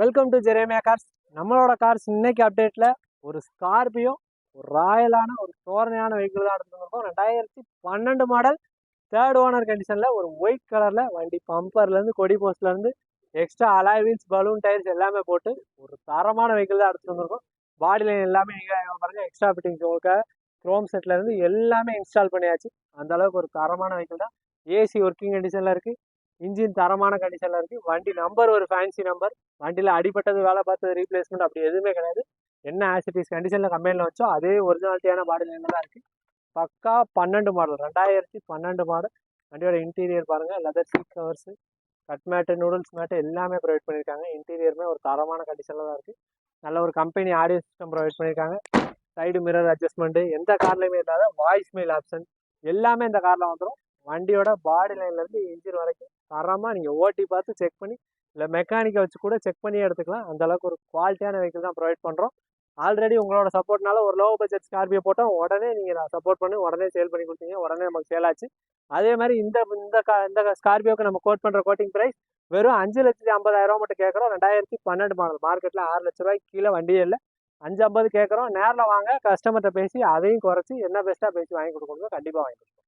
Welcome to Jeremiah cars நம்மளோட cars இன்னைக்கு அப்டேட்டில் ஒரு ஸ்கார்பியோ ஒரு ராயலான ஒரு தோரணையான வெஹிக்கிள் தான் எடுத்துருக்கோம் ரெண்டாயிரத்தி பன்னெண்டு மாடல் தேர்ட் ஓனர் கண்டிஷனில் ஒரு ஒயிட் கலரில் வண்டி பம்பர்லேருந்து கொடி போஸ்ட்லேருந்து extra alloy wheels balloon tyres எல்லாமே போட்டு ஒரு தரமான வெஹிக்கிள் தான் எடுத்துகிட்டு வந்திருக்கோம். பாடி லைன் எல்லாமே நீங்கள் பாருங்கள் எக்ஸ்ட்ரா ஃபிட்டிங்ஸ் உங்களுக்கு க்ரோம் செட்லேருந்து எல்லாமே இன்ஸ்டால் பண்ணியாச்சு. அந்த அளவுக்கு ஒரு தரமான வெஹிக்கிள் தான். ஏசி ஒர்க்கிங் கண்டிஷனில் இருக்குது இன்ஜின் தரமான கண்டிஷனில் இருக்குது வண்டி நம்பர் ஒரு ஃபேன்சி நம்பர் வண்டியில் அடிப்பட்டது வேலை பார்த்தது ரீப்ளேஸ்மெண்ட் அப்படி எதுவுமே கிடையாது. என்ன ஆசிட்டிஸ் கண்டிஷனில் கம்பெனியில் வச்சோ அதே ஒரிஜினாலிட்டியான மாடல் தான் இருக்குது பக்கா பன்னெண்டு மாடல் ரெண்டாயிரத்தி பன்னெண்டு மாடல் வண்டியோட இன்டீரியர் பாருங்கள் leather seat covers cut mat noodles mat எல்லாமே ப்ரொவைட் பண்ணியிருக்காங்க இன்டீரியருமே ஒரு தரமான கண்டிஷனில் தான் இருக்குது நல்ல ஒரு கம்பெனி ஆடியோ சிஸ்டம் ப்ரொவைட் பண்ணியிருக்காங்க சைடு மிரர் அட்ஜஸ்ட்மெண்ட்டு எந்த கார்லையுமே இல்லாத வாய்ஸ் மெயில் ஆப்ஷன் எல்லாமே இந்த காரில் வந்துடும் வண்டியோட பாடி லைன்லேருந்து இன்ஜின் வரைக்கும் தரமாக நீங்கள் ஓட்டி பார்த்து செக் பண்ணி இல்லை மெக்கானிக்கை வச்சு கூட செக் பண்ணி எடுத்துக்கலாம். அந்த அளவுக்கு ஒரு குவாலிட்டியான வெஹிக்கிள் தான் ப்ரொவைட் பண்ணுறோம் ஆல்ரெடி உங்களோட சப்போர்ட்னால ஒரு லோ பட்ஜெட் ஸ்கார்பியோ போட்டோம் உடனே நீங்கள் சப்போர்ட் பண்ணி உடனே சேல் பண்ணி கொடுத்தீங்க. உடனே நமக்கு சேல் ஆச்சு. அதே மாதிரி இந்த இந்த கா இந்த ஸ்கார்பியோக்கு நம்ம கோட் பண்ணுற கோட்டிங் ப்ரைஸ் வெறும் அஞ்சு லட்சத்தி ஐம்பதாயிரம் ரூபா மட்டும் கேட்குறோம். ரெண்டாயிரத்தி பன்னெண்டு மாடல் மார்க்கெட்டில் ஆறு லட்ச ரூபாய்க்கு கீழே வண்டியே இல்லை. அஞ்சு ஐம்பது கேட்குறோம். நேரில் வாங்க. கஸ்டமர்கிட்ட பேசி அதையும் குறைச்சி என்ன பெஸ்ட்டாக பேசி வாங்கி கொடுக்கணுமோ கண்டிப்பாக வாங்கி கொடுப்போம்.